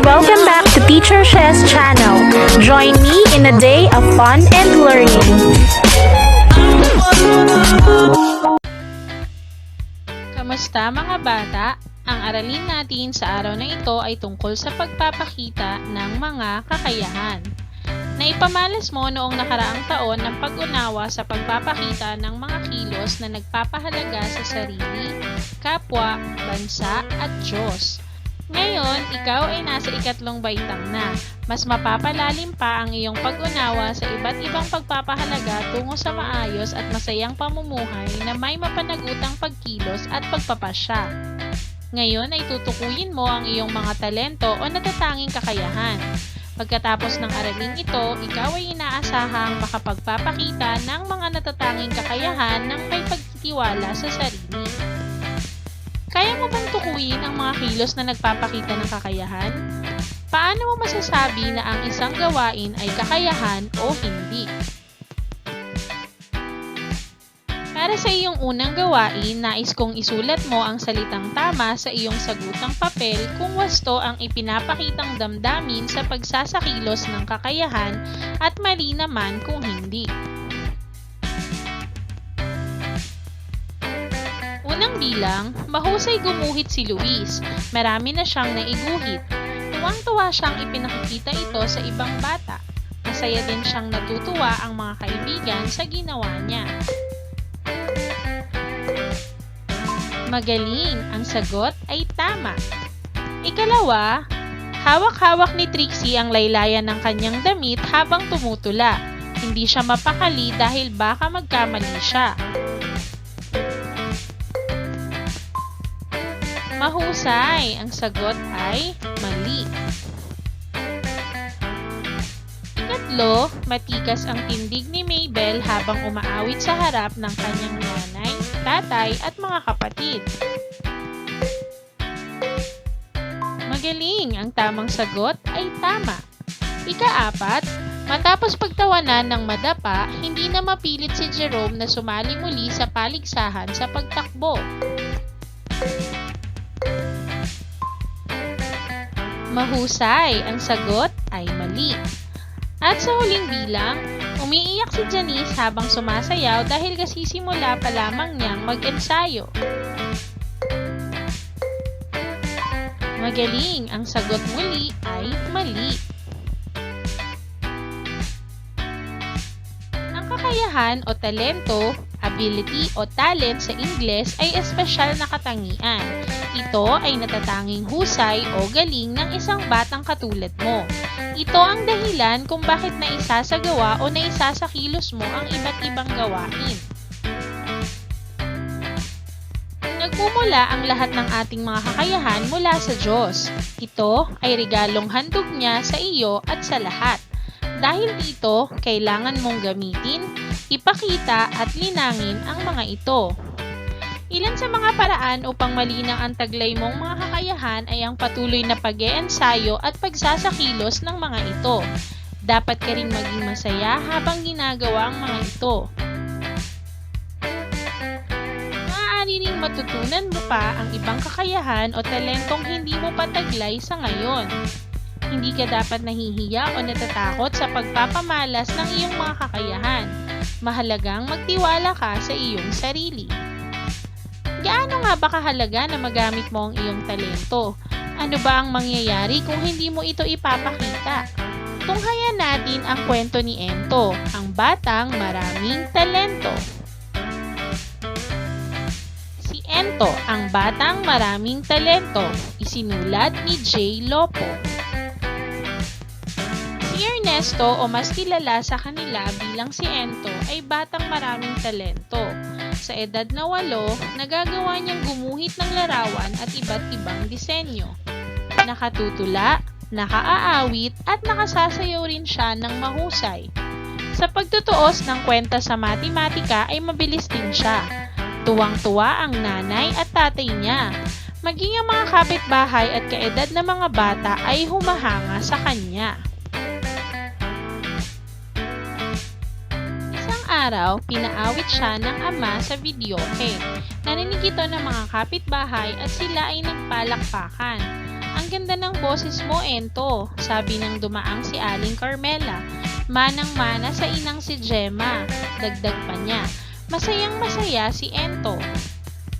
welcome back to Teacher Shess channel. Join me in a day of fun and learning. Kamusta mga bata? Ang aralin natin sa araw na ito ay tungkol sa pagpapakita ng mga kakayahan. Naipamalas mo noong nakaraang taon ng pag-unawa sa pagpapakita ng mga kilos na nagpapahalaga sa sarili, kapwa, bansa at Diyos. Ngayon, ikaw ay nasa ikatlong baitang na. Mas mapapalalim pa ang iyong pag-unawa sa iba't ibang pagpapahalaga tungo sa maayos at masayang pamumuhay na may mapanagutang pagkilos at pagpapasya. Ngayon ay tutukuyin mo ang iyong mga talento o natatanging kakayahan. Pagkatapos ng araling ito, ikaw ay inaasahang makapagpapakita ng mga natatanging kakayahan ng may pagtitiwala sa sarili. Kaya mo bang tukuyin ang mga kilos na nagpapakita ng kakayahan? Paano mo masasabi na ang isang gawain ay kakayahan o hindi? Para sa iyong unang gawain, nais kong isulat mo ang salitang tama sa iyong sagutang papel kung wasto ang ipinapakitang damdamin sa pagsasakilos ng kakayahan at mali naman kung hindi. Bilang, mahusay gumuhit si Luis. Marami na siyang naiguhit. Tuwang-tuwa siyang ipinakikita ito sa ibang bata. Masaya din siyang natutuwa ang mga kaibigan sa ginawa niya. Magaling, ang sagot ay tama. Ikalawa, hawak-hawak ni Trixie ang laylayan ng kanyang damit habang tumutula. Hindi siya mapakali dahil baka magkamali siya. Mahusay, ang sagot ay mali. Ikatlo, matikas ang tindig ni Mabel habang umaawit sa harap ng kanyang nanay, tatay at mga kapatid. Magaling, ang tamang sagot ay tama. Ikaapat, matapos pagtawanan ng madapa, hindi na mapilit si Jerome na sumali muli sa paligsahan sa pagtakbo. Mahusay, ang sagot ay mali. At sa huling bilang, umiiyak si Janice habang sumasayaw dahil kasisimula pa lamang niyang mag-ensayo. Magaling, ang sagot muli ay mali. Ang kakayahan o talento, ability o talent sa Ingles ay espesyal na katangian. Ito ay natatanging husay o galing ng isang batang katulad mo. Ito ang dahilan kung bakit naisasagawa o naisasakilos mo ang iba't ibang gawain. Nagmumula ang lahat ng ating mga kakayahan mula sa Diyos. Ito ay regalong handog niya sa iyo at sa lahat. Dahil dito, kailangan mong gamitin, ipakita at linangin ang mga ito. Ilan sa mga paraan upang malinang ang taglay mong mga kakayahan ay ang patuloy na pag-eensayo at pagsasakilos ng mga ito. Dapat ka rin maging masaya habang ginagawa ang mga ito. Maaari ring matutunan mo pa ang ibang kakayahan o talentong hindi mo pataglay sa ngayon. Hindi ka dapat nahihiya o natatakot sa pagpapamalas ng iyong mga kakayahan. Mahalagang magtiwala ka sa iyong sarili. Gaano nga ba kahalaga na magamit mo ang iyong talento? Ano ba ang mangyayari kung hindi mo ito ipapakita? Tunghayan natin ang kwento ni Ento, ang batang maraming talento. Si Ento, ang batang maraming talento, isinulat ni J. Lopo. Ernesto o mas kilala sa kanila bilang si Ento ay batang maraming talento. Sa edad na walo, nagagawa niyang gumuhit ng larawan at iba't ibang disenyo. Nakatutula, nakaaawit at nakasasayaw rin siya ng mahusay. Sa pagtutuos ng kwenta sa matematika ay mabilis din siya. Tuwang-tuwa ang nanay at tatay niya. Maging ang mga kapitbahay at kaedad na mga bata ay humahanga sa kanya. Araw, pinaawit siya ng ama sa videoke. Narinig ito ng mga kapitbahay at sila ay nagpalakpakan. Ang ganda ng boses mo, Ento, sabi ng dumaang si Aling Carmela. Manang-mana sa inang si Gemma. Dagdag pa niya. Masayang masaya si Ento.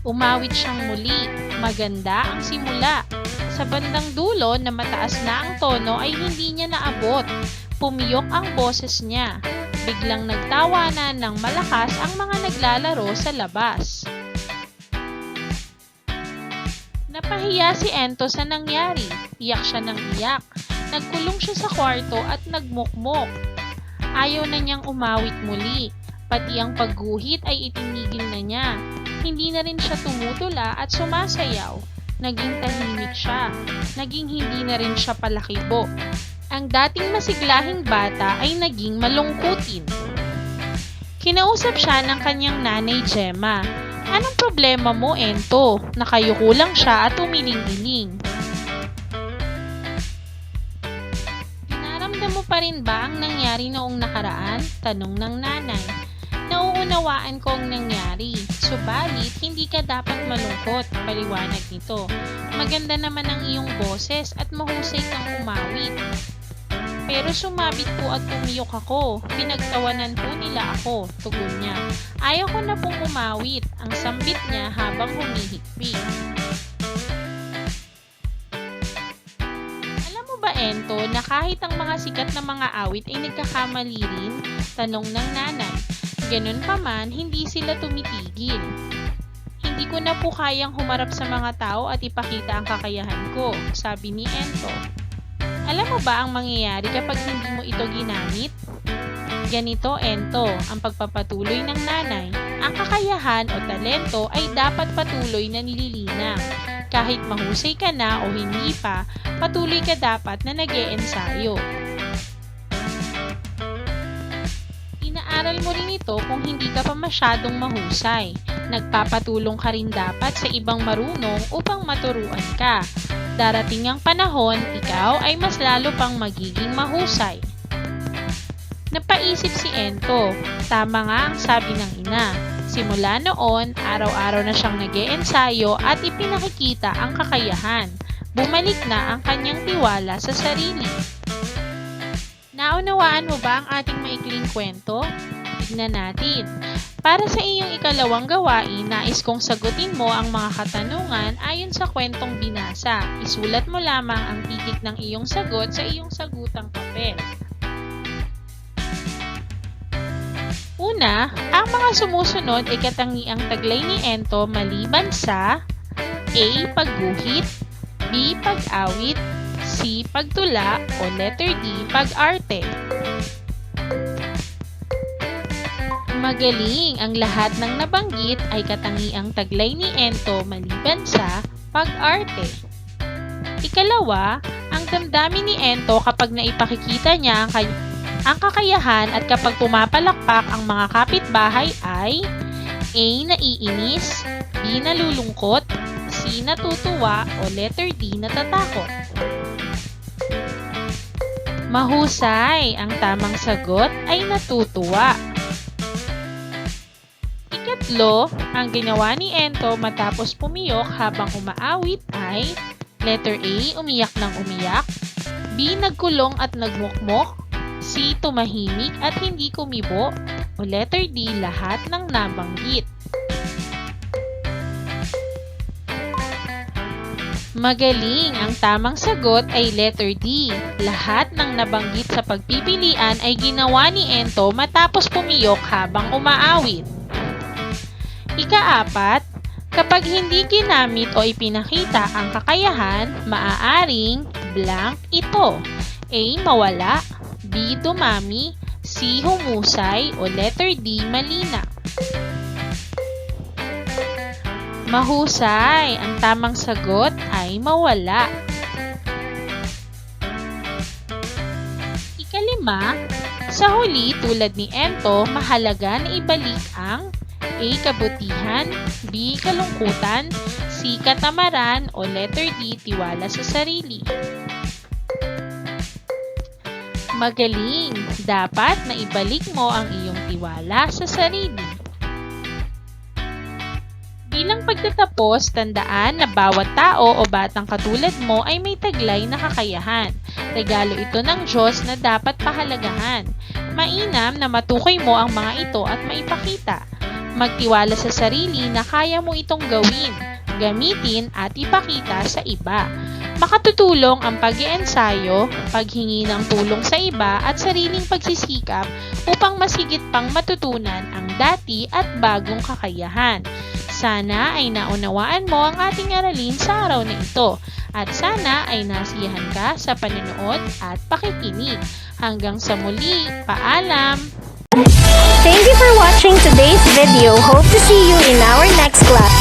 Umawit siyang muli. Maganda ang simula. Sa bandang dulo na mataas na ang tono ay hindi niya naabot. Pumiyok ang boses niya. Biglang nagtawanan ng malakas ang mga naglalaro sa labas. Napahiya si Ento sa nangyari. Iyak siya ng iyak. Nagkulong siya sa kwarto at nagmukmok. Ayaw na niyang umawit muli. Pati ang pagguhit ay itinigil na niya. Hindi na rin siya tumutula at sumasayaw. Naging tahimik siya. Naging hindi na rin siya palakibo. Ang dating masiglahing bata ay naging malungkutin. Kinausap siya ng kanyang nanay Gemma. Anong problema mo, Ento? Nakayuko lang siya at umiling-iling. Naramdam mo pa rin ba ang nangyari noong nakaraan? Tanong ng nanay. Nauunawaan ko ang nangyari. Subalit, hindi ka dapat malungkot, paliwanag nito. Maganda naman ang iyong boses at mahusay kang umawit. Pero sumabit po at pumiyok ako. Pinagtawanan po nila ako, tugon niya. Ayaw ko na pong umawit, ang sambit niya habang humihikbi. Alam mo ba, Ento, na kahit ang mga sikat na mga awit ay nagkakamali rin? Tanong ng nanay. Ganun pa man, hindi sila tumitigil. Hindi ko na po kayang humarap sa mga tao at ipakita ang kakayahan ko, sabi ni Ento. Alam mo ba ang mangyayari kapag hindi mo ito ginamit? Ganito, Ento, ang pagpapatuloy ng nanay. Ang kakayahan o talento ay dapat patuloy na nililinang. Kahit mahusay ka na o hindi pa, patuloy ka dapat na nag ensayo Inaaral mo rin ito kung hindi ka pa masyadong mahusay. Nagpapatulong ka rin dapat sa ibang marunong upang maturuan ka. Darating ang panahon, ikaw ay mas lalo pang magiging mahusay. Napaisip si Ento. Tama nga ang sabi ng ina. Simula noon, araw-araw na siyang nag ensayo at ipinakikita ang kakayahan. Bumalik na ang kanyang tiwala sa sarili. Naunawaan mo ba ang ating maikling kwento? Tignan natin. Para sa iyong ikalawang gawain, nais kong sagutin mo ang mga katanungan ayon sa kwentong binasa. Isulat mo lamang ang titik ng iyong sagot sa iyong sagutang papel. Una, ang mga sumusunod ay katangiang taglay ni Ento maliban sa A. Pagguhit B. Pag-awit C. Pagtula o letter D. Pag-arte. Magaling! Ang lahat ng nabanggit ay katangiang taglay ni Ento maliban sa pag-arte. Ikalawa, ang damdamin ni Ento kapag naipakikita niya ang, kay- ang kakayahan at kapag pumapalakpak ang mga kapitbahay ay A. Naiinis B. Nalulungkot C. Natutuwa o letter D. Natatakot. Mahusay! Ang tamang sagot ay natutuwa. Ikatlo, ang ginawa ni Ento matapos pumiyok habang umaawit ay Letter A, umiyak ng umiyak. B, nagkulong at nagmukmok. C, tumahimik at hindi kumibo. O letter D, lahat ng nabanggit. Magaling! Ang tamang sagot ay letter D. Lahat ng nabanggit sa pagpipilian ay ginawa ni Ento matapos pumiyok habang umaawit. Ikaapat, kapag hindi ginamit o ipinakita ang kakayahan, maaaring blank ito. A. Mawala B. Dumami C. Humusay o letter D. Malina. Mahusay. Ang tamang sagot ay mawala. Ikalima, sa huli tulad ni Ento, mahalaga na ibalik ang A. Kabutihan B. Kalungkutan C. Katamaran o letter D. Tiwala sa sarili. Magaling! Dapat na ibalik mo ang iyong pagtitiwala sa sarili. Bilang pagtatapos, tandaan na bawat tao o batang katulad mo ay may taglay na kakayahan. Regalo ito ng Diyos na dapat pahalagahan. Mainam na matukoy mo ang mga ito at maipakita. Magtiwala sa sarili na kaya mo itong gawin, gamitin at ipakita sa iba. Makatutulong ang pag-iensayo, paghingi ng tulong sa iba at sariling pagsisikap upang masigit pang matutunan ang dati at bagong kakayahan. Sana ay naunawaan mo ang ating aralin sa araw na ito at sana ay nasiyahan ka sa panonood at pakikinig. Hanggang sa muli, paalam! Thank you for watching today's video. Hope to see you in our next class.